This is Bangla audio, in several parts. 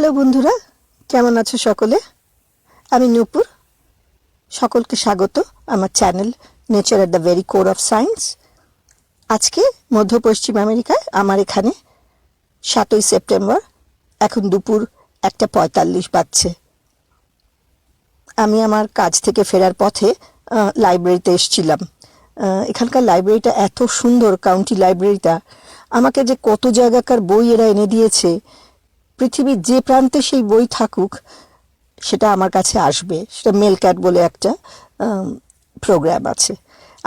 হ্যালো বন্ধুরা, কেমন আছো সকলে? আমি নূপুর। সকলকে স্বাগত আমার channel nature at the very core of science আজকে মধ্য পশ্চিম আমেরিকায় আমার এখানে সাতই সেপ্টেম্বর, এখন দুপুর একটা পঁয়তাল্লিশ বাজছে। আমি আমার কাজ থেকে ফেরার পথে লাইব্রেরিতে এসেছিলাম। এখানকার লাইব্রেরিটা এত সুন্দর কাউন্টি লাইব্রেরিটা আমাকে যে কত জায়গাকার বই এরা এনে দিয়েছে পৃথিবীর যে প্রান্তে সেই বই থাকুক, সেটা আমার কাছে আসবে। সেটা মেল ক্যাট বলে একটা প্রোগ্রাম আছে।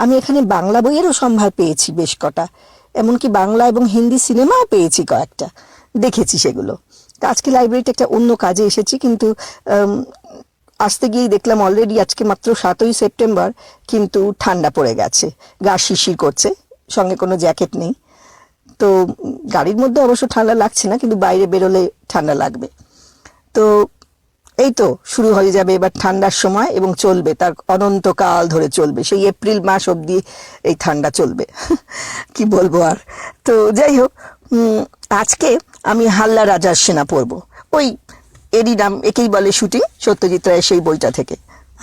আমি এখানে বাংলা বইয়েরও সম্ভার পেয়েছি বেশ কটা। এমনকি বাংলা এবং হিন্দি সিনেমাও পেয়েছি কয়েকটা। দেখেছি সেগুলো। আজকে লাইব্রেরিতে একটা অন্য কাজে এসেছি, কিন্তু আসতে গিয়েই দেখলাম অলরেডি আজকে মাত্র সাতই সেপ্টেম্বর, কিন্তু ঠান্ডা পড়ে গেছে। গা শিশির করছে, সঙ্গে কোনো জ্যাকেট নেই। তো গাড়ির মধ্যে অবশ্য ঠান্ডা লাগছে না, কিন্তু বাইরে বেরোলে ঠান্ডা লাগবে। তো এই তো শুরু হয়ে যাবে এবার ঠান্ডার সময় এবং চলবে, তার অনন্তকাল ধরে চলবে। সেই এপ্রিল মাস অবধি এই ঠান্ডা চলবে। কি বলব আর? তো যাই হোক আজকে আমি হাল্লা রাজার সেনা পড়ব ওই এরই নাম, একেই বলে শুটিং, সত্যজিৎ রায়ের সেই বইটা থেকে।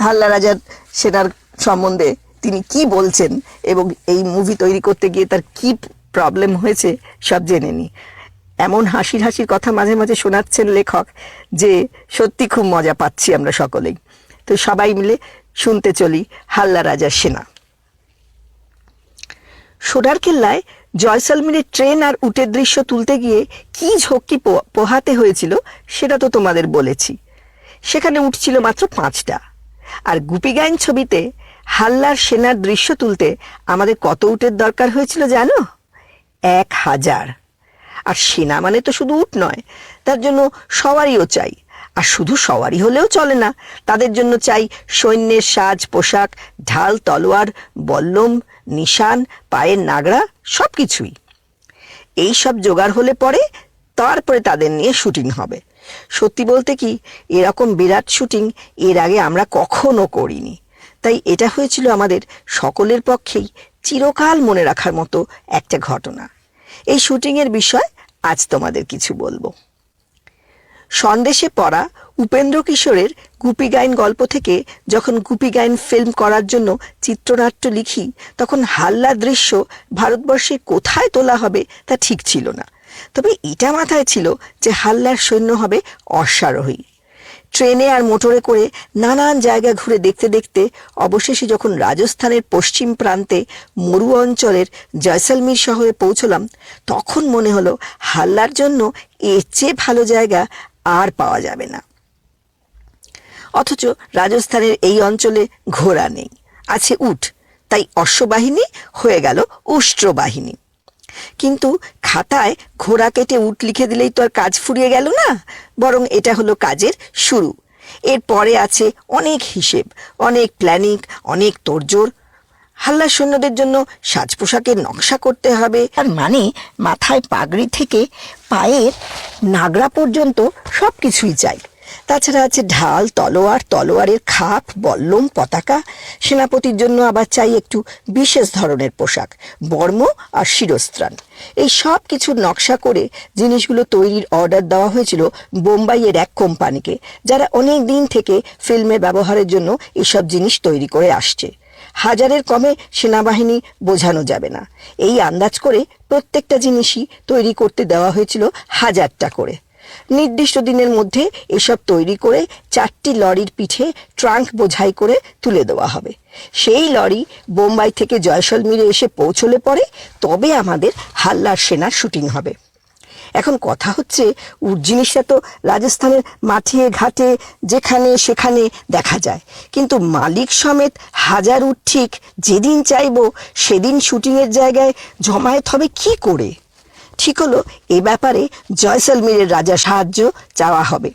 হাল্লা রাজার সেনার সম্বন্ধে তিনি কি বলছেন এবং এই মুভি তৈরি করতে গিয়ে তার কি প্রবলেম হয়েছে, সব জেনে নি। এমন হাসির হাসির কথা মাঝে মাঝে শোনাচ্ছেন লেখক যে, সত্যি খুব মজা পাচ্ছি আমরা সকলেই। তো সবাই মিলে শুনতে চলি হাল্লা রাজার সেনা। সোনার কেল্লায় জয়সলমীরের ট্রেন আর উটের দৃশ্য তুলতে গিয়ে কি ঝক্কি পোহাতে হয়েছিল সেটা তো তোমাদের বলেছি। সেখানে উঠছিল মাত্র পাঁচটা। আর গুপিগাইন ছবিতে হাল্লার সেনার দৃশ্য তুলতে আমাদের কত উটের দরকার হয়েছিল জানো? এক হাজার। আর সেনা মানে তো শুধু উট নয়, তার জন্য সওয়ারিও চাই। আর শুধু সওয়ারি হলেও চলে না, তাদের জন্য চাই সৈন্যের সাজ, পোশাক, ঢাল, তলোয়ার, বল্লম, নিশান, পায়ের নাগড়া সব কিছুই এই সব জোগাড় হলে পরে তারপরে তাদের নিয়ে শুটিং হবে। সত্যি বলতে কি, এরকম বিরাট শুটিং এর আগে আমরা কখনো করিনি। তাই এটা হয়েছিল আমাদের সকলের পক্ষেই চিরকাল মনে রাখার মতো একটা ঘটনা। এই শুটিংয়ের বিষয় আজ তোমাদের কিছু বলব। সন্দেশে পড়া উপেন্দ্র কিশোরের গুপি গাইন গল্প থেকে যখন গুপি গাইন ফিল্ম করার জন্য চিত্রনাট্য লিখি, তখন হাল্লা দৃশ্য ভারতবর্ষে কোথায় তোলা হবে তা ঠিক ছিল না। তবে এটা মাথায় ছিল যে হাল্লার সৈন্য হবে অশ্বারোহী। ট্রেনে আর মোটরে করে নানান জায়গা ঘুরে দেখতে দেখতে অবশেষে যখন রাজস্থানের পশ্চিম প্রান্তে মরু অঞ্চলের জয়সলমীর শহরে পৌঁছলাম, তখন মনে হলো হাল্লার জন্য এর চেয়ে ভালো জায়গা আর পাওয়া যাবে না। অথচ রাজস্থানের এই অঞ্চলে ঘোড়া নেই, আছে উট, তাই অশ্ববাহিনী হয়ে গেল উষ্ট্র বাহিনী কিন্তু খাতায় ঘোড়া কেটে উট লিখে দিলেই তো আর কাজ ফুরিয়ে গেল না, বরং এটা হলো কাজের শুরু। এর পরে আছে অনেক হিসেব, অনেক প্ল্যানিং অনেক তোড়জোড়। হাল্লা সৈন্যদের জন্য সাজ পোশাকের নকশা করতে হবে। আর মানে মাথায় পাগড়ি থেকে পায়ের নাগরা পর্যন্ত সব কিছুই চাই। তাছাড়া আছে ঢাল, তলোয়ার, তলোয়ারের খাপ, বল্লম, পতাকা। সেনাপতির জন্য আবার চাই একটু বিশেষ ধরনের পোশাক, বর্ম আর শিরস্ত্রাণ। এই সব কিছুর নকশা করে জিনিসগুলো তৈরির অর্ডার দেওয়া হয়েছিল বোম্বাইয়ের এক কোম্পানিকে, যারা অনেক দিন থেকে ফিল্মে ব্যবহারের জন্য এসব জিনিস তৈরি করে আসছে। হাজারের কমে সেনাবাহিনী বোঝানো যাবে না। এই আন্দাজ করে প্রত্যেকটা জিনিসই তৈরি করতে দেওয়া হয়েছিল হাজারটা করে। নির্দিষ্ট দিনের মধ্যে এসব তৈরি করে চারটি লরির পিঠে ট্রাঙ্ক বোঝাই করে তুলে দেওয়া হবে। সেই লরি বোম্বাই থেকে জয়সলমীরে এসে পৌঁছলে পরে তবে আমাদের হাল্লার সেনার শুটিং হবে। এখন কথা হচ্ছে উট জিনিসটা তো রাজস্থানের মাঠে, ঘাটে, যেখানে সেখানে দেখা যায়। কিন্তু মালিক সমেত হাজার উট ঠিক যেদিন চাইব, সেদিন শুটিংয়ের জায়গায় জমায়েত হবে কি করে? ঠিক হলো, এ ব্যাপারে জয়সলমীরের রাজা সাহায্য চাওয়া হবে।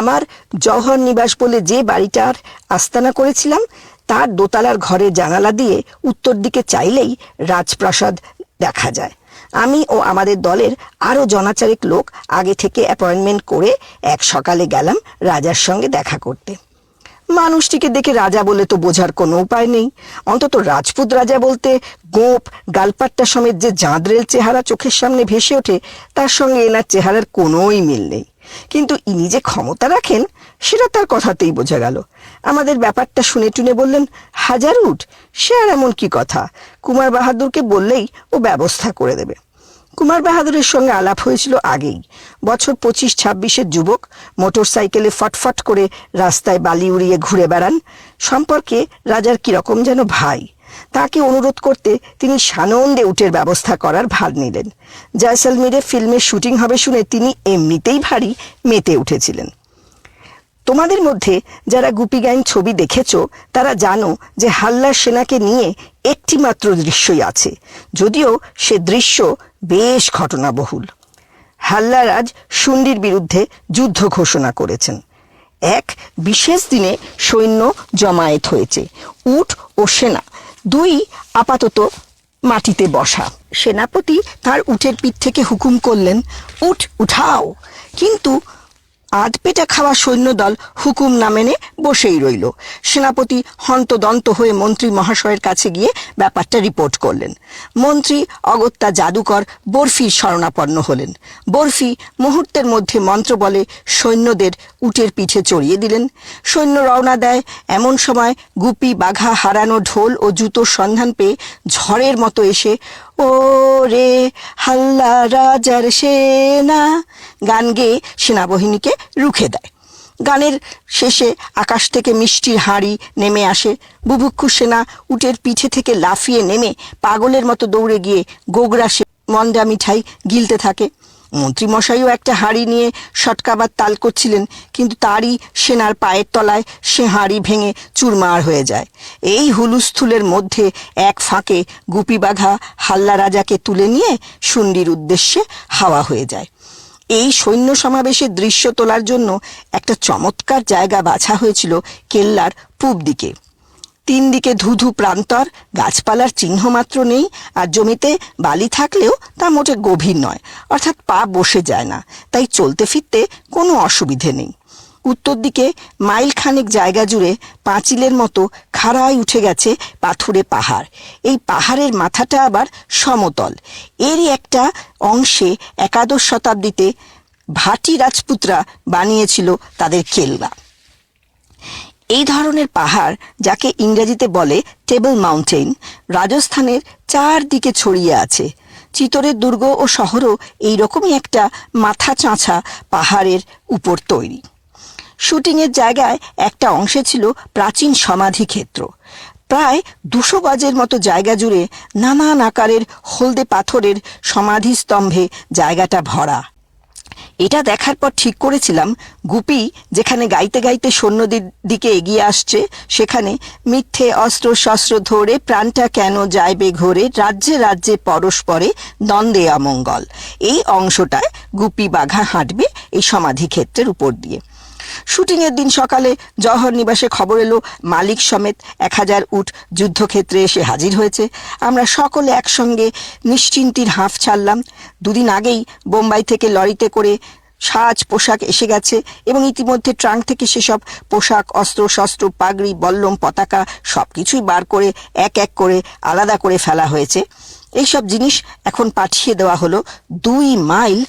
আমার জওহর নিবাস বলে যে বাড়িটার আস্তানা করেছিলাম, তার দোতলার ঘরের জানালা দিয়ে উত্তর দিকে চাইলেই রাজপ্রাসাদ দেখা যায়। আমি ও আমাদের দলের আরও জনাচারেক লোক আগে থেকে অ্যাপয়েন্টমেন্ট করে এক সকালে গেলাম রাজার সঙ্গে দেখা করতে। মানুষটিকে দেখে রাজা বলে তো বোঝার কোনো উপায় নেই। অন্তত রাজপুত রাজা বলতে গোপ, গালপাট্টা সমেত যে জাঁদরেল চেহারা চোখের সামনে ভেসে ওঠে, তার সঙ্গে এনার চেহারার কোনোই মিল নেই। কিন্তু ইনি যে ক্ষমতা রাখেন, সেটা তার কথাতেই বোঝা গেল। আমাদের ব্যাপারটা শুনে টুনে বললেন, হাজার উঠ, সে আর এমন কি কথা? কুমার বাহাদুরকে বললেই ও ব্যবস্থা করে দেবে। কুমার বাহাদুরের সঙ্গে আলাপ হয়েছিল আগেই। বছর পঁচিশ ছাব্বিশের যুবক মোটর সাইকেলে ফটফট করে রাস্তায় বালি উড়িয়ে ঘুরে বেড়ান। সম্পর্কে রাজার কীরকম যেন ভাই। তাকে অনুরোধ করতে তিনি সানন্দে উটের ব্যবস্থা করার ভার নিলেন। জয়সলমীরে ফিল্মের শুটিং হবে শুনে তিনি এমনিতেই ভারী মেতে উঠেছিলেন। তোমাদের মধ্যে যারা গুপি গ্যাং ছবি দেখেছ, তারা জানো যে হাল্লার সেনাকে নিয়ে একটি মাত্র দৃশ্যই আছে। যদিও সে দৃশ্য বেশ ঘটনাবহুল। হাল্লারাজ শুন্ডির বিরুদ্ধে যুদ্ধ ঘোষণা করেছেন। এক বিশেষ দিনে সৈন্য জমায়েত হয়েছে। উঠ ও সেনা দুই আপাতত মাটিতে বসা। সেনাপতি তার উঠের পিঠ থেকে হুকুম করলেন, উঠ, উঠাও। কিন্তু আধ পেটা খাওয়া সৈন্যদল হুকুম না মেনে বসেই রইল। সেনাপতি হন্তদন্ত হয়ে মন্ত্রী মহাশয়ের কাছে গিয়ে ব্যাপারটা রিপোর্ট করলেন। মন্ত্রী অগত্যা জাদুকর বরফির শরণাপন্ন হলেন। বরফি মুহূর্তের মধ্যে মন্ত্র বলে সৈন্যদের উটের পিঠে চড়িয়ে দিলেন। সৈন্য রওনা দেয়, এমন সময় গুপি বাঘা হারানো ঢোল ও জুতোর সন্ধান পেয়ে ঝড়ের মতো এসে ও রে হাল্লা রাজার সেনা। গান গেয়ে সেনাবাহিনীকে রুখে দেয়। গানের শেষে আকাশ থেকে মিষ্টির হাঁড়ি নেমে আসে। বুভুক্ষু সেনা উটের পিঠে থেকে লাফিয়ে নেমে পাগলের মতো দৌড়ে গিয়ে গোগরা সে মন্দা মিঠাই গিলতে থাকে। মন্ত্রীমশাইও একটা হাঁড়ি নিয়ে সটকাবার তাল করছিলেন, কিন্তু তারই সেনার পায়ের তলায় সে হাঁড়ি ভেঙে চুরমার হয়ে যায়। এই হুলুস্থুলের মধ্যে এক ফাঁকে গুপি বাঘা হাল্লা রাজাকে তুলে নিয়ে শুন্ডির উদ্দেশ্যে হাওয়া হয়ে যায়। এই সৈন্য সমাবেশের দৃশ্য তোলার জন্য একটা চমৎকার জায়গা বাছা হয়েছিল কেল্লার পূব দিকে। তিন দিকে ধুধু প্রান্তর, গাছপালার চিহ্ন মাত্র নেই, আর জমিতে বালি থাকলেও তা মোটে গভীর নয়, অর্থাৎ পা বসে যায় না, তাই চলতে ফিরতে কোনো অসুবিধে নেই। উত্তর দিকে মাইল খানেক জায়গা জুড়ে পাঁচিলের মতো খাড়ায় উঠে গেছে পাথুরে পাহাড়। এই পাহাড়ের মাথাটা আবার সমতল। এরই একটা অংশে একাদশ শতাব্দীতে ভাটি রাজপুতরা বানিয়েছিল তাদের কেল্লা এই ধরনের পাহাড়, যাকে ইংরেজিতে বলে টেবল মাউন্টেন রাজস্থানের চারদিকে ছড়িয়ে আছে। চিতরের দুর্গ ও শহরও এইরকমই একটা মাথা চাঁচা পাহাড়ের উপর তৈরি। শুটিংয়ের জায়গায় একটা অংশে ছিল প্রাচীন সমাধি ক্ষেত্র প্রায় দুশো গজের মতো জায়গা জুড়ে নানান আকারের হলদে পাথরের সমাধি স্তম্ভে জায়গাটা ভরা। এটা দেখার পর ঠিক করেছিলাম। গুপি যেখানে গাইতে গাইতে সৈন্যদের দিকে এগিয়ে আসছে, সেখানে মিথ্যে, অস্ত্র, শস্ত্র ধরে প্রাণটা কেন যাইবে ঘোরে, রাজ্যে রাজ্যে পরস্পরে দ্বন্দ্বে অমঙ্গল। এই অংশটায় গুপি বাঘা হাঁটবে এই সমাধি ক্ষেত্রের উপর দিয়ে। শুটিংয়ের দিন সকালে জওহর নিবাসে খবর এলো, মালিক সমেত এক হাজার উট যুদ্ধক্ষেত্রে এসে হাজির হয়েছে। আমরা সকলে একসঙ্গে নিশ্চিন্তির হাঁফ ছাড়লাম। দুদিন আগেই বোম্বাই থেকে লরিতে করে সাজ পোশাক এসে গেছে এবং ইতিমধ্যে ট্রাঙ্ক থেকে সেসব পোশাক, অস্ত্র, শস্ত্র, পাগড়ি, বল্লম, পতাকা সব কিছুই বার করে, এক এক করে আলাদা করে ফেলা হয়েছে। এইসব জিনিস এখন পাঠিয়ে দেওয়া হলো দুই মাইল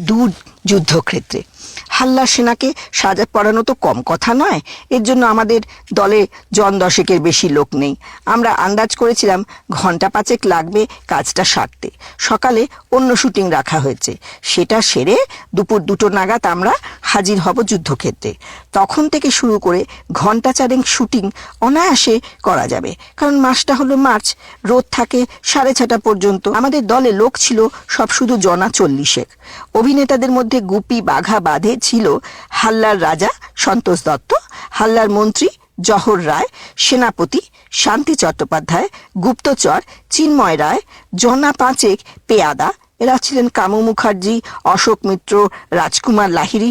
দূর যুদ্ধক্ষেত্রে। হাল্লা সেনাকে সাজা পড়ানো তো কম কথা নয়। এর জন্য আমাদের দলে জন দশেকের বেশি লোক নেই। আমরা আন্দাজ করেছিলাম ঘণ্টা পাঁচেক লাগবে কাজটা সারতে। সকালে অন্য শুটিং রাখা হয়েছে। সেটা সেরে দুপুর দুটো নাগাদ আমরা হাজির হব যুদ্ধক্ষেত্রে। তখন থেকে শুরু করে ঘণ্টা চারেক শুটিং অনায়াসে করা যাবে। কারণ মাসটা হলো মার্চ, রোদ থাকে সাড়ে ছটা পর্যন্ত। আমাদের দলে লোক ছিল সব শুধু জনা চল্লিশেক। অভিনেতাদের মধ্যে গুপি, বাঘা বাঁধে ছিল হাল্লার রাজা সন্তোষ দত্ত, হাল্লার মন্ত্রী জহর রায়, সেনাপতি শান্তি চট্টোপাধ্যায়, গুপ্তচর চিন্ময় রায়, জনা পাঁচেক পেয়াদা, এরা ছিলেন কামু মুখার্জি, অশোক মিত্র, রাজকুমার লাহিড়ী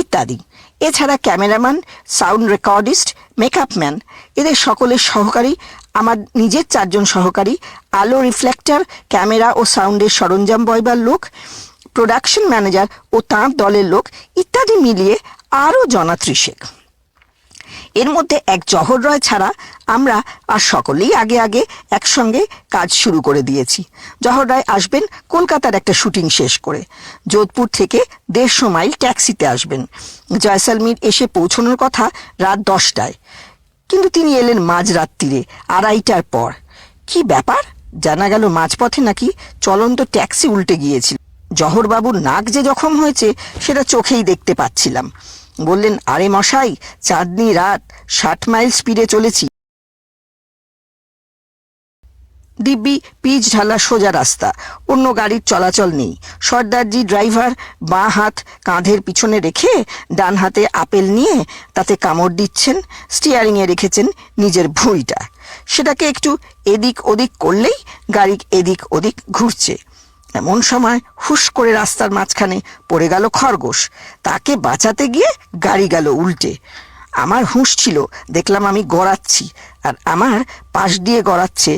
ইত্যাদি। এছাড়া cameraman, sound recordist, makeup man. এদের সকলের সহকারী, আমার নিজের চারজন সহকারী, আলো রিফ্লেক্টর, ক্যামেরা ও সাউন্ডের সরঞ্জাম বয়বার লোক। প্রোডাকশন ম্যানেজার ও তাঁর দলের লোক ইত্যাদি মিলিয়ে আরও জনা ত্রিশেক। এর মধ্যে এক জহর রয় ছাড়া আমরা আর সকলেই আগে আগে একসঙ্গে কাজ শুরু করে দিয়েছি। জহর রায় আসবেন কলকাতার একটা শুটিং শেষ করে। যোধপুর থেকে দেড়শো মাইল ট্যাক্সিতে আসবেন। জয়সালমীর এসে পৌঁছানোর কথা রাত দশটায়। কিন্তু তিনি এলেন মাঝরাত্রিরে আড়াইটার পর। কি ব্যাপার? জানা গেল মাঝপথে নাকি চলন্ত ট্যাক্সি উল্টে গিয়েছিল। জহরবাবুর নাক যে জখম হয়েছে, সেটা চোখেই দেখতে পাচ্ছিলাম। বললেন, আরে মশাই, চাঁদনি রাত, ষাট মাইল স্পিডে চলেছি। দিব্যি পিচ ঢালা সোজা রাস্তা, অন্য গাড়ির চলাচল নেই। সর্দারজি ড্রাইভার বাঁ হাত কাঁধের পিছনে রেখে ডান হাতে আপেল নিয়ে তাতে কামড় দিচ্ছেন, স্টিয়ারিংয়ে রেখেছেন নিজের ভুঁড়িটা সেটাকে একটু এদিক ওদিক করলেই গাড়ি এদিক ওদিক ঘুরছে। এমন সময় হুশ করে রাস্তার মাঝখানে পড়ে গেল খরগোশ। তাকে বাঁচাতে গিয়ে গাড়ি গেল উল্টে। আমার হুঁশ ছিল, দেখলাম আমি গড়াচ্ছি, আর আমার পাশ দিয়ে গড়াচ্ছে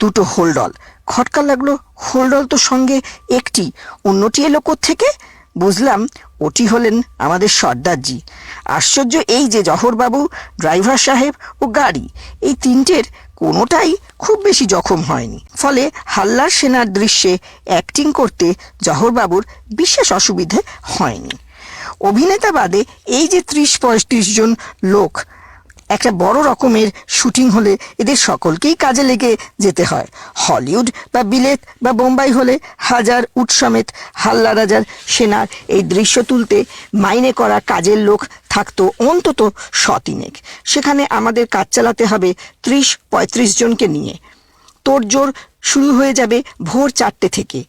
দুটো হোলডল। খটকা লাগল, হোলডল তো সঙ্গে একটি, অন্যটি এলো থেকে বুঝলাম ওটি হলেন আমাদের সর্দারজি। আশ্চর্য এই যে জহরবাবু, ড্রাইভার সাহেব ও গাড়ি, এই তিনটের কোনোটাই খুব বেশি জখম হয়নি। ফলে হাল্লার সেনার দৃশ্যে অ্যাক্টিং করতে জহরবাবুর বিশেষ অসুবিধে হয়নি। অভিনেতা বাদে এই যে ত্রিশ পঁয়ত্রিশ জন লোক একটা বড় রকমের শুটিং হলে এদের সকলকেই কাজে লেগে যেতে হয়। হলিউড বা বিলেত বা বোম্বাই হলে হাজার উট সমেত হাল্লা রাজার সেনার এই দৃশ্য তুলতে মাইনে করা কাজের লোক থাকতো অন্তত শতিনেক। সেখানে আমাদের কাজ চালাতে হবে ত্রিশ পঁয়ত্রিশ জনকে নিয়ে। তোড়জোড় শুরু হয়ে যাবে ভোর চারটে থেকে।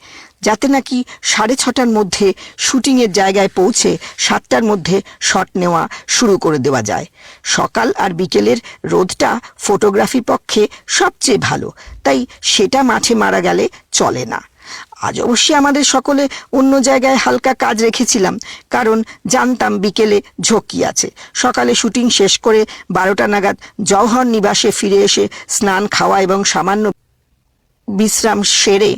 যাতে নাকি সাড়ে ছটার মধ্যে শুটিংয়ের জায়গায় পৌঁছে সাতটার মধ্যে শট নেওয়া শুরু করে দেওয়া যায়। সকাল আর বিকেলের রোদটা ফটোগ্রাফির পক্ষে সবচেয়ে ভালো, তাই সেটা মাঠে মারা গেলে চলে না। আজ অবশ্যই আমাদের সকলে অন্য জায়গায় হালকা কাজ রেখেছিলাম, কারণ জানতাম বিকেলে ঝক্কি আছে। সকালে শুটিং শেষ করে বারোটা নাগাদ জওহর নিবাসে ফিরে এসে স্নান, খাওয়া এবং সামান্য বিশ্রাম সেরে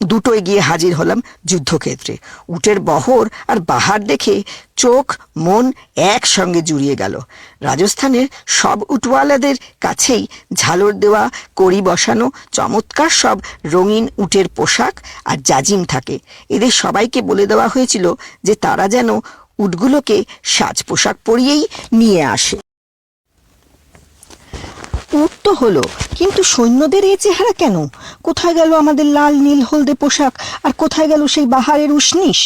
দুটোয় গিয়ে হাজির হলাম যুদ্ধক্ষেত্রে। উটের বহর আর বাহার দেখে চোখ, মন একসঙ্গে জুড়িয়ে গেল। রাজস্থানের সব উটওয়ালাদের কাছেই ঝালর দেওয়া, কড়ি বসানো, চমৎকার সব রঙিন উটের পোশাক আর জাজিম থাকে। এদের সবাইকে বলে দেওয়া হয়েছিল যে তারা যেন উটগুলোকে সাজ পোশাক পরিয়েই নিয়ে আসে। উট তো হলো, কিন্তু সৈন্যদের এ চেহারা কেন? কোথায় গেল আমাদের লাল নীল হলদে পোশাক? আর কোথায় গেল সেই বাহারের উষ্ণিস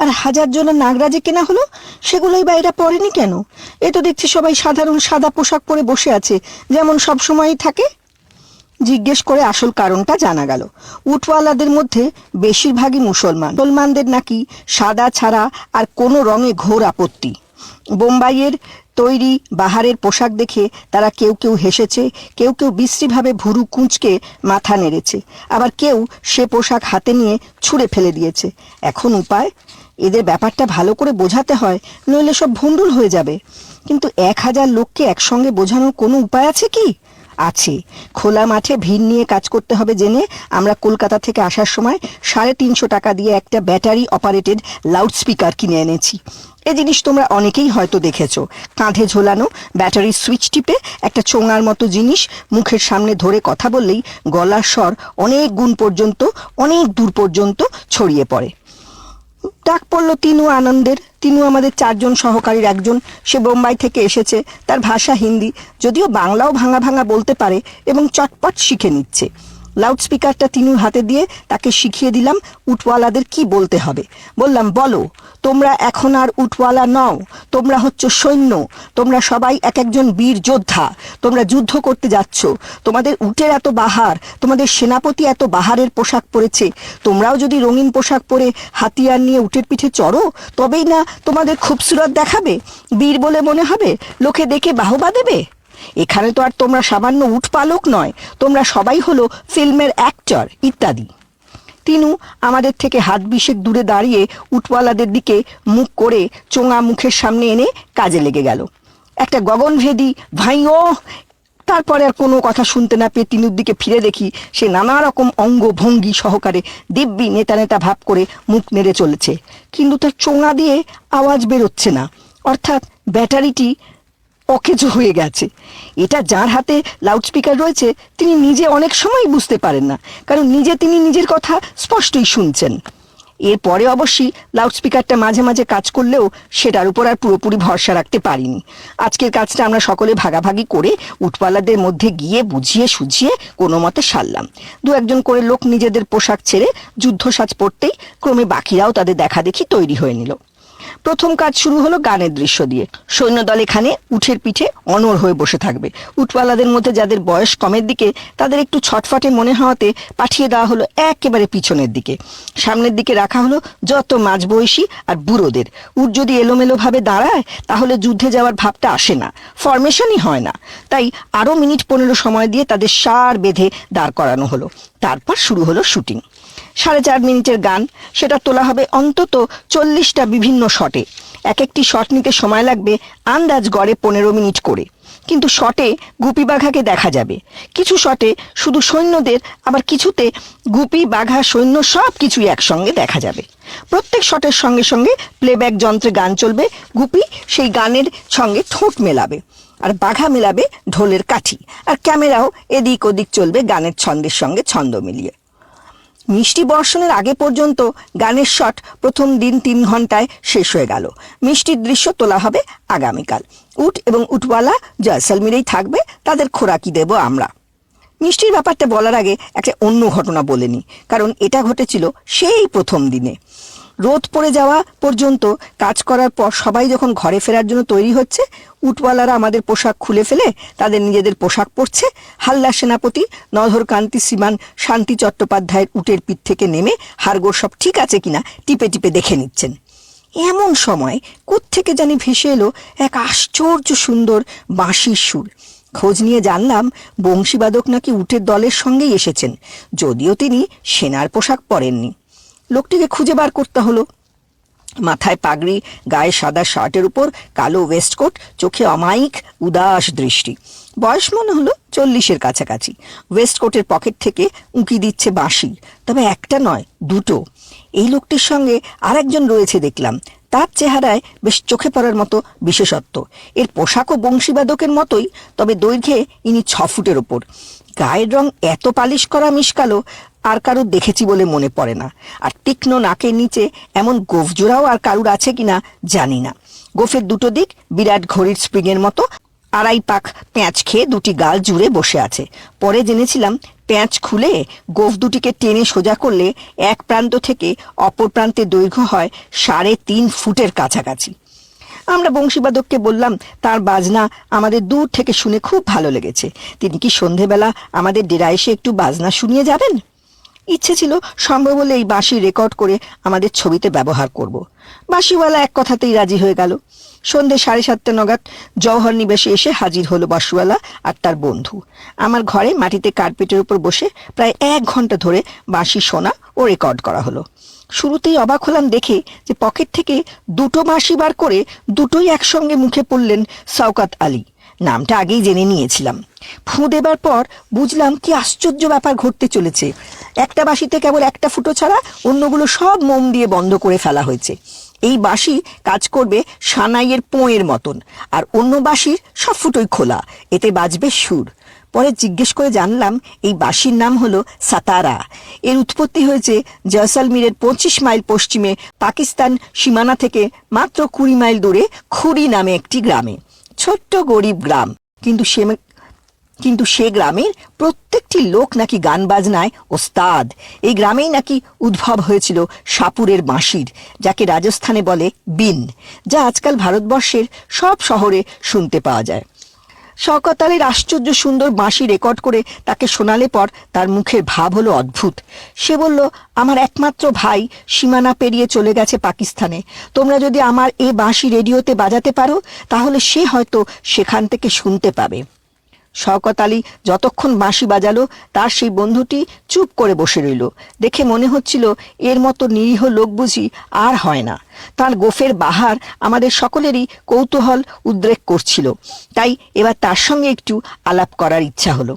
আর হাজার জনের নাগরাজে কেনা হলো, সেগুলোই বা এরা পরেনি কেন? এ তো দেখছি সবাই সাধারণ সাদা পোশাক পরে বসে আছে, যেমন সব সময়ই থাকে। জিজ্ঞেস করে আসল কারণটা জানা গেল। উটওয়ালাদের মধ্যে বেশিরভাগই মুসলমান। মুসলমানদের নাকি সাদা ছাড়া আর কোনো রঙে ঘোর আপত্তি। বোম্বাইয়ের তৈরি বাহারের পোশাক দেখে তারা কেউ কেউ হেসেছে, কেউ কেউ বিশ্রীভাবে ভুরু কুঁচকে মাথা নেড়েছে। আবার কেউ সে পোশাক হাতে নিয়ে ছুঁড়ে ফেলে দিয়েছে। এখন উপায়? এদের ব্যাপারটা ভালো করে বোঝাতে হয়, নইলে সব ভণ্ডুল হয়ে যাবে। কিন্তু এক হাজার লোককে একসঙ্গে বোঝানোর কোনো উপায় আছে কি? আছে। খোলা মাঠে ভিড় নিয়ে কাজ করতে হবে জেনে আমরা কলকাতা থেকে আসার সময় সাড়ে তিনশো টাকা দিয়ে একটা ব্যাটারি অপারেটেড লাউডস্পিকার কিনে এনেছি। এ জিনিস তোমরা অনেকেই হয়তো দেখেছ। কাঁধে ঝোলানো ব্যাটারির সুইচ টিপে একটা চোঙার মতো জিনিস মুখের সামনে ধরে কথা বললেই গলার স্বর অনেক গুণ পর্যন্ত, অনেক দূর পর্যন্ত ছড়িয়ে পড়ে। ডাক পড়ল তিনু আনন্দের। তিনু আমাদের চারজন সহকারীর একজন। সে বোম্বাই থেকে এসেছে। তার ভাষা হিন্দি। যদিও বাংলাও ভাঙা ভাঙা বলতে পারে এবং চটপট শিখে নিচ্ছে। লাউডস্পিকারটা তিনুর হাতে দিয়ে তাকে শিখিয়ে দিলাম উটওয়ালাদের কি বলতে হবে। বললাম, বলো, তোমরা এখন আর উটওয়ালা নও, তোমরা হচ্ছে সৈন্য, তোমরা সবাই এক একজন বীর যোদ্ধা, তোমরা যুদ্ধ করতে যাচ্ছ, তোমাদের উটের এত বাহার, তোমাদের সেনাপতি এত বাহারের পোশাক পরেছে, তোমরাও যদি রঙিন পোশাক পরে হাতিয়ার নিয়ে উটের পিঠে চড়ো, তবেই না তোমাদের খুবসুরত দেখাবে, বীর বলে মনে হবে, লোকে দেখে বাহবা দেবে? এখানে তো আর তোমরা সামান্য উঠপালক নয়, তোমরা সবাই হলো ফিল্মের অ্যাক্টর ইত্যাদি। তিনু, আমাদের থেকে হাত বিশেক দূরে দাঁড়িয়ে উটওয়ালাদের দিকে মুখ করে চোঙা মুখের সামনে এনে কাজে লেগে গেল। একটা গগনভেদী ভাইও তারপরে আর কোনো কথা শুনতে না পেয়ে তিনুর দিকে ফিরে দেখি সে নানা রকম অঙ্গ ভঙ্গি সহকারে দিব্যি নেতা নেতা ভাব করে মুখ নেড়ে চলেছে। কিন্তু তার চোঙা দিয়ে আওয়াজ বেরোচ্ছে না। অর্থাৎ ব্যাটারিটি অকেজো হয়ে গেছে। এটা যার হাতে লাউডস্পিকার রয়েছে, তিনি নিজে অনেক সময় বুঝতে পারেন না, কারণ নিজে তিনি নিজের কথা স্পষ্টই শুনছেন। এরপরে অবশ্যই লাউডস্পিকারটা মাঝে মাঝে কাজ করলেও সেটার উপর আর পুরোপুরি ভরসা রাখতে পারিনি। আজকের কাজটা আমরা সকলে ভাগাভাগি করে উঠপালাদের মধ্যে গিয়ে বুঝিয়ে সুঝিয়ে কোনো মতে সারলাম। দু একজন করে লোক নিজেদের পোশাক ছেড়ে যুদ্ধ সাজ পড়তেই ক্রমে বাকিরাও তাদের দেখা দেখি তৈরি হয়ে নিল। প্রথম কাজ শুরু হলো গানের দৃশ্য দিয়ে। সৈন্যদল এখানে উঠের পিঠে অনর হয়ে বসে থাকবে। উঠওয়ালাদের মধ্যে যাদের বয়স কমের দিকে, তাদের একটু ছটফটে মনে হওয়াতে পাঠিয়ে দেওয়া হলো একেবারে পিছনের দিকে। সামনের দিকে রাখা হলো যত মাঝবয়সী আর বুড়োদের। উট যদি এলোমেলোভাবে দাঁড়ায়, তাহলে যুদ্ধে যাওয়ার ভাবটা আসে না ফরমেশনই হয় না। তাই আরও মিনিট পনেরো সময় দিয়ে তাদের সার বেঁধে দাঁড় করানো হলো। তারপর শুরু হলো শুটিং সাড়ে চার মিনিটের গান। সেটা তোলা হবে অন্তত চল্লিশটা বিভিন্ন শটে। এক একটি শট নিতে সময় লাগবে আন্দাজ গড়ে পনেরো মিনিট করে। কিন্তু শটে গুপি বাঘাকে দেখা যাবে। কিছু শটে শুধু সৈন্যদের, আবার কিছুতে গুপি, বাঘা, সৈন্য সব কিছুই একসঙ্গে দেখা যাবে। প্রত্যেক শটের সঙ্গে সঙ্গে প্লেব্যাক যন্ত্রে গান চলবে, গুপি সেই গানের সঙ্গে ঠোঁট মেলাবে, আর বাঘা মেলাবে ঢোলের কাঠি, আর ক্যামেরাও এদিক ওদিক চলবে গানের ছন্দের সঙ্গে ছন্দ মিলিয়ে। মিষ্টি বর্ষণের আগে পর্যন্ত গানের শট প্রথম দিন তিন ঘন্টায় শেষ হয়ে গেল। মিষ্টির দৃশ্য তোলা হবে আগামীকাল। উট এবং উটওয়ালা জয়সালমিরেই থাকবে, তাদের খোরাকি দেব আমরা। মিষ্টির ব্যাপারটা বলার আগে একটা অন্য ঘটনা বলে নিই, কারণ এটা ঘটেছিল সেই প্রথম দিনে। রোদ পড়ে যাওয়া পর্যন্ত কাজ করার পর সবাই যখন ঘরে ফেরার জন্য তৈরি হচ্ছে, উটওয়ালারা আমাদের পোশাক খুলে ফেলে, তাদের নিজেদের পোশাক পরছে। হাল্লা সেনাপতি নধরকান্তি শ্রীমান শান্তি চট্টোপাধ্যায়ের উটের পিঠ থেকে নেমে হারগোর সব ঠিক আছে কিনা টিপে টিপে দেখে নিচ্ছেন। এমন সময় থেকে জানি ভেসে এলো এক আশ্চর্য সুন্দর বাঁশির সুর। খোঁজ নিয়ে জানলাম বংশীবাদক নাকি উটের দলের সঙ্গেই এসেছেন, যদিও তিনি সেনার পোশাক পরেননি। লোকটিকে খুঁজে বার করতে হলো। মাথায় পাগড়ি, গায়ে সাদা শার্টের উপর, কালো ওয়েস্টকোট চোখে অমায়িক, উদাস দৃষ্টি। বয়স মনে হলো চল্লিশের কাছাকাছি। ওয়েস্টকোটের পকেট থেকে উঁকি দিচ্ছে বাঁশি। তবে একটা নয়, দুটো। এই লোকটির সঙ্গে আরেকজন রয়েছে দেখলাম। তার চেহারায় বেশ চোখে পড়ার মতো বিশেষত্ব। এর পোশাকও বংশীবাদকের মতোই, তবে দৈর্ঘ্যে ইনি ছ ফুটের ওপর গায়ের রং এত পালিশ করা মিশকালো আর কারুর দেখেছি বলে মনে পড়ে না। আর তীক্ষ্ণ নাকের নিচে এমন গোফজোড়াও আর কারুর আছে কিনা জানি না। গোফের দুটো দিক বিরাট ঘড়ির স্প্রিংয়ের মতো, আড়াই পাক পেঁয়াজ খেয়ে দুটি গাল জুড়ে বসে আছে। পরে জেনেছিলাম পেঁয়াজ খুলে গোফ দুটিকে টেনে সোজা করলে এক প্রান্ত থেকে অপর প্রান্তে দৈর্ঘ্য হয় সাড়ে তিন ফুটের কাছাকাছি। আমরা বংশীবাদককে বললাম, তার বাজনা আমাদের দূর থেকে শুনে খুব ভালো লেগেছে। তিনি কি সন্ধেবেলা আমাদের ডেরা এসে একটু বাজনা শুনিয়ে যাবেন? ইচ্ছে ছিল সম্ভব হলে এই বাঁশি রেকর্ড করে আমাদের ছবিতে ব্যবহার করব। বাঁশিওয়ালা এক কথাতেই রাজি হয়ে গেল। সন্ধে সাড়ে সাতটা নগাদ জওহর নিবেশে এসে হাজির হলো বাসুওয়ালা আর তার বন্ধু। আমার ঘরে মাটিতে কার্পেটের উপর বসে প্রায় এক ঘণ্টা ধরে বাঁশি শোনা ও রেকর্ড করা হলো। শুরুতেই অবাক হলাম দেখে যে পকেট থেকে দুটো বাঁশি বার করে দুটোই একসঙ্গে মুখে পড়লেন সৌকাত আলী। নামটা আগেই জেনে নিয়েছিলাম। ফু দেবার পর বুঝলাম কি আশ্চর্য ব্যাপার ঘটতে চলেছে। একটা বাঁশিতে কেবল একটা ফুটো ছাড়া অন্যগুলো সব মোম দিয়ে বন্ধ করে ফেলা হয়েছে। এই বাঁশি কাজ করবে সানাইয়ের পোঁয়ের মতন, আর অন্য বাঁশির সব ফুটোই খোলা, এতে বাজবে সুর। পরে জিজ্ঞেস করে জানলাম এই বাঁশির নাম হলো সাতারা। এর উৎপত্তি হয়েছে জয়সালমীরের পঁচিশ মাইল পশ্চিমে পাকিস্তান সীমানা থেকে মাত্র কুড়ি মাইল দূরে খুরি নামে একটি গ্রামে। ছোট্ট গরিব গ্রাম। কিন্তু সে কিন্তু সে গ্রামের প্রত্যেকটি লোক নাকি গান বাজনায় ওস্তাদ। এই গ্রামেই নাকি উদ্ভব হয়েছিল সাপুরের বাঁশির, যাকে রাজস্থানে বলে বিন, যা আজকাল ভারতবর্ষের সব শহরে শুনতে পাওয়া যায়। শওকত আলীর আশ্চর্য সুন্দর বাঁশি রেকর্ড করে তাকে শোনালে পর তার মুখের ভাব হলো অদ্ভুত। সে বলল, আমার একমাত্র ভাই সীমানা পেরিয়ে চলে গেছে পাকিস্তানে। তোমরা যদি আমার এ বাঁশি রেডিওতে বাজাতে পারো, তাহলে সে হয়তো সেখান থেকে শুনতে পাবে। শওকত আলী যতক্ষণ বাঁশি বাজালো, তার সেই বন্ধুটি চুপ করে বসে রইল। দেখে মনে হচ্ছিল, এর মতো নিরীহ লোক বুঝি আর হয় না। তার গোফের বাহার আমাদের সকলেরই কৌতূহল উদ্রেক করছিল। তাই এবার তার সঙ্গে একটু আলাপ করার ইচ্ছা হলো।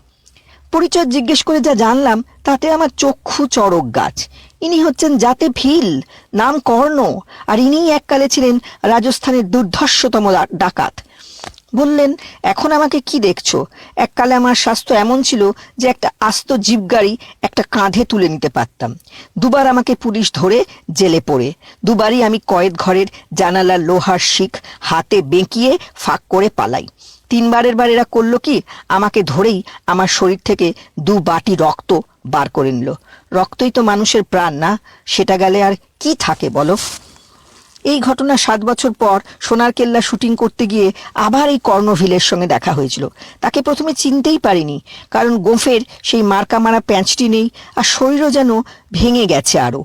পরিচয় জিজ্ঞেস করে যা জানলাম, তাতে আমার চক্ষু চড়ক গাছ। ইনি হচ্ছেন জাতে ভিল, নাম কর্ণ, আর ইনিই এককালে ছিলেন রাজস্থানের দুর্ধর্ষতম ডাকাত। বললেন, এখন আমাকে কি দেখছ? এককালে আমার স্বাস্থ্য এমন ছিল যে একটা আস্ত জিপ গাড়ি একটা কাঁধে তুলে নিতে পারতাম। দুবার আমাকে পুলিশ ধরে জেলে পড়ে। দুবারই আমি কয়েদ ঘরের জানালা লোহার শিখ হাতে বেঁকিয়ে ফাঁক করে পালাই। তিনবারের বার এরা করল কি, আমাকে ধরেই আমার শরীর থেকে দু বাটি রক্ত বার করে নিল। রক্তই তো মানুষের প্রাণ না, সেটা গেলে আর কি থাকে বলো? এই ঘটনা সাত বছর পর সোনার কেল্লা শুটিং করতে গিয়ে আবার এই কর্ণভিলের সঙ্গে দেখা হয়েছিল। তাকে প্রথমে চিনতেই পারিনি, কারণ গোফের সেই মার্কা মারা প্যাঁচটি নেই আর শরীরও যেন ভেঙে গেছে আরও।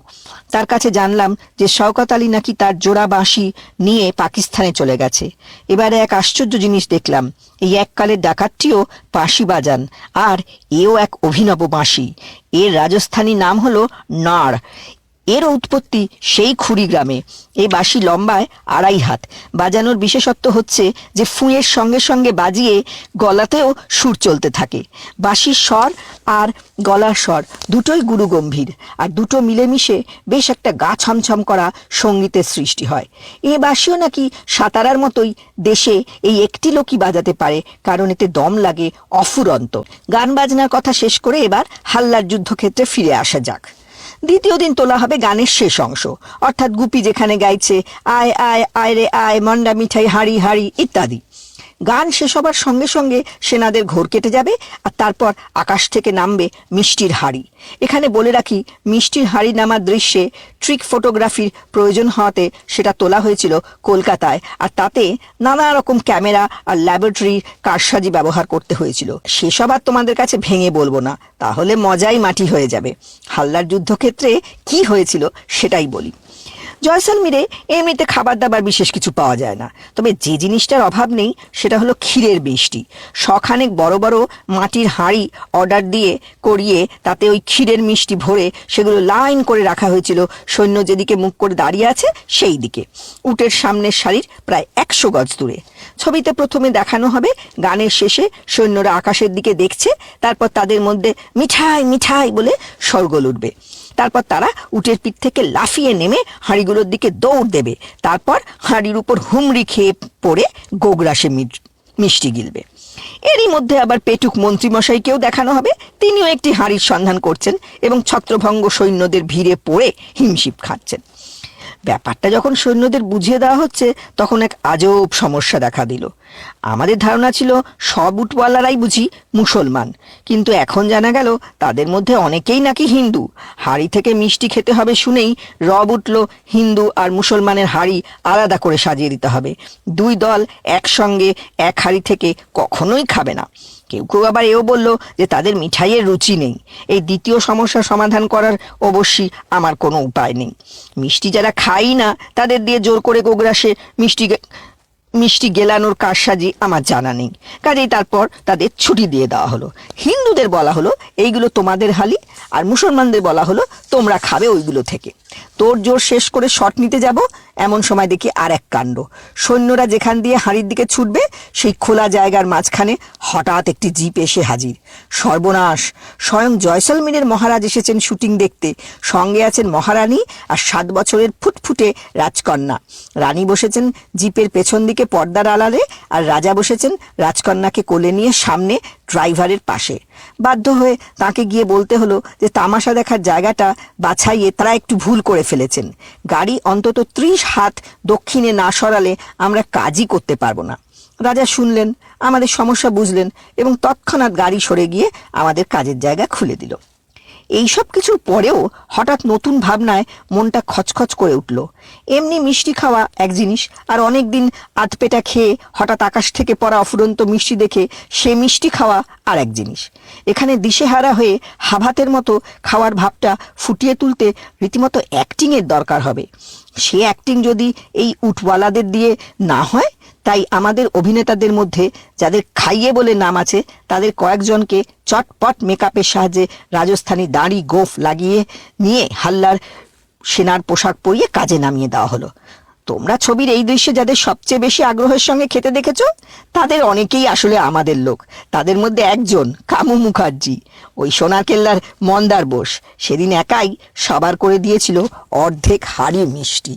তার কাছে জানলাম যে শওকত আলী নাকি তার জোড়া বাঁশি নিয়ে পাকিস্তানে চলে গেছে। এবারে এক আশ্চর্য জিনিস দেখলাম, এই এককালের ডাকাতটিও বাঁশি বাজান আর এও এক অভিনব বাঁশি। এর রাজস্থানী নাম হলো নাড়। এর উৎপত্তি সেই গ্রামে। এই বাঁশি লম্বায় আড়াই হাত। বাজানোর বিশেষত্ব হচ্ছে যে ফুঁয়ের সঙ্গে সঙ্গে বাজিয়ে গলাতেও সুর চলতে থাকে। বাঁশির স্বর আর গলার স্বর দুটোই গুরু গম্ভীর আর দুটো মিলেমিশে বেশ একটা গা ছমছম করা সঙ্গীতের সৃষ্টি হয়। এ বাঁশিও নাকি সাতারার মতোই দেশে এই একটি লোকই বাজাতে পারে, কারণ এতে দম লাগে অফুরন্ত। গান বাজনার কথা শেষ করে এবার হাল্লার যুদ্ধক্ষেত্রে ফিরে আসা যাক। দ্বিতীয় দিন তোলা হবে গানের শেষ অংশ। অর্থাৎ গুপি যেখানে গাইছে, আয় আয় আয় রে, আয়, মন্ডা মিঠাই, হাড়ি হাড়ি, ইত্যাদি। গান শেষ হবার সঙ্গে সঙ্গে সেনাদের ঘোর কেটে যাবে আর তারপর আকাশ থেকে নামবে মিষ্টির হাড়ি। এখানে বলে রাখি, মিষ্টির হাড়ি নামার দৃশ্যে ট্রিক ফটোগ্রাফির প্রয়োজন হওয়াতে সেটা তোলা হয়েছিল কলকাতায় আর তাতে নানা রকম ক্যামেরা আর ল্যাবরেটরির কারসাজি ব্যবহার করতে হয়েছিল। সেসব আর তোমাদের কাছে ভেঙে বলব না, তাহলে মজাই মাটি হয়ে যাবে। হাল্লার যুদ্ধক্ষেত্রে কি হয়েছিল সেটাই বলি। জয়সালমীরে এমনিতে খাবার দাবার বিশেষ কিছু পাওয়া যায় না। তবে যে জিনিসটার অভাব নেই, সেটা হলো ক্ষীরের বৃষ্টি শখানেক বড় বড় মাটির হাঁড়ি অর্ডার দিয়ে করিয়ে তাতে ওই ক্ষীরের মিষ্টি ভরে সেগুলো লাইন করে রাখা হয়েছিল। সৈন্য যেদিকে মুখ করে দাঁড়িয়ে আছে, সেই দিকে। উটের সামনের সারির প্রায় একশো গজ দূরে। ছবিতে প্রথমে দেখানো হবে, গানের শেষে সৈন্যরা আকাশের দিকে দেখছে, তারপর তাদের মধ্যে মিঠাই মিঠাই বলে সরগোল উঠবে তারপর তারা উটের পিঠ থেকে লাফিয়ে নেমে হাঁড়িগুলোর দিকে দৌড় দেবে। তারপর হাঁড়ির উপর হুমড়ি খেয়ে পড়ে গোগ্রাসে মিষ্টি গিলবে। এরই মধ্যে আবার পেটুক মন্ত্রীমশাইকেও দেখানো হবে। তিনিও একটি হাঁড়ির সন্ধান করছেন এবং ছত্রভঙ্গ সৈন্যদের ভিড়ে পড়ে হিমশিপ খাচ্ছেন। ব্যাপারটা যখন সৈন্যদের বুঝিয়ে দেওয়া হচ্ছে, তখন এক আজব সমস্যা দেখা দিল। আমাদের ধারণা ছিল, সব উটওয়ালারাই বুঝি মুসলমান। কিন্তু এখন জানা গেল, তাদের মধ্যে অনেকেই নাকি হিন্দু। হাড়ি থেকে মিষ্টি খেতে হবে শুনেই রব উঠল, হিন্দু আর মুসলমানের হাড়ি আলাদা করে সাজিয়ে দিতে হবে। দুই দল একসঙ্গে এক হাড়ি থেকে কখনোই খাবে না। কেউ কেউ আবার এও বলল যে তাদের মিঠাইয়ের রুচি নেই। এই দ্বিতীয় সমস্যার সমাধান করার অবশ্যই আমার কোনো উপায় নেই। মিষ্টি যারা খাই না, তাদের দিয়ে জোর করে গোগ্রাসে মিষ্টি মিষ্টি গেলানোর কারসাজি আমার জানা নেই। কাজেই তারপর তাদের ছুটি দিয়ে দেওয়া হলো। হিন্দুদের বলা হলো, এইগুলো তোমাদের হালি আর মুসলমানদের বলা হলো, তোমরা খাবে ওইগুলো থেকে। তোর জোর শেষ করে শট নিতে যাব এমন সময় দেখি আর এক কাণ্ড। সৈন্যরা যেখান দিয়ে হাঁড়ির দিকে ছুটবে, সেই খোলা জায়গার মাঝখানে হঠাৎ একটি জিপ এসে হাজির। সর্বনাশ! স্বয়ং জয়সলমীরের মহারাজ এসেছেন শুটিং দেখতে। সঙ্গে আছেন মহারানী আর সাত বছরের ফুটফুটে রাজকন্যা। রানী বসেছেন জিপের পেছন দিকে পর্দার আড়ালে আর রাজা বসেছেন রাজকন্যাকে কোলে নিয়ে সামনে ড্রাইভারের পাশে। বাধ্য হয়ে তাকে গিয়ে বলতে হলো যে তামাশা দেখার জায়গাটা বাছাইয়ে তারা একটু ভুল করে ফেলেছেন। গাড়ি অন্তত ত্রিশ হাত দক্ষিণে না সরালে আমরা কাজই করতে পারব না। রাজা শুনলেন, আমাদের সমস্যা বুঝলেন এবং তৎক্ষণাৎ গাড়ি সরে গিয়ে আমাদের কাজের জায়গা খুলে দিল। এই সব কিছুর পরেও হঠাৎ নতুন ভাবনায় মনটা খচখচ করে উঠল। এমনি মিষ্টি খাওয়া এক জিনিস, আর অনেক দিন আধপেটা খেয়ে হঠাৎ আকাশ থেকে পড়া অফুরন্ত মিষ্টি দেখে সে মিষ্টি খাওয়া আর এক জিনিস। এখানে দিশেহারা হয়ে হাভাতের মতো খাওয়ার ভাবটা ফুটিয়ে তুলতে রীতিমতো অ্যাক্টিংয়ের দরকার হবে। সে অ্যাক্টিং যদি এই উটওয়ালাদের দিয়ে না হয়, তাই আমাদের অভিনেতাদের মধ্যে যাদের খাইয়ে বলে নাম আছে, তাদের কয়েকজনকে চটপট মেকআপের সাহায্যে রাজস্থানী দাড়ি গোফ লাগিয়ে নিয়ে হাল্লার সেনার পোশাক পরিয়ে কাজে নামিয়ে দেওয়া হলো। তোমরা ছবির এই দৃশ্যে যাদের সবচেয়ে বেশি আগ্রহের সঙ্গে খেতে দেখেছ, তাদের অনেকেই আসলে আমাদের লোক। তাদের মধ্যে একজন কামু মুখার্জি। ওই সোনার কেল্লার মন্দার বোস। সেদিন একাই সবার করে দিয়েছিল অর্ধেক হাড়ি মিষ্টি।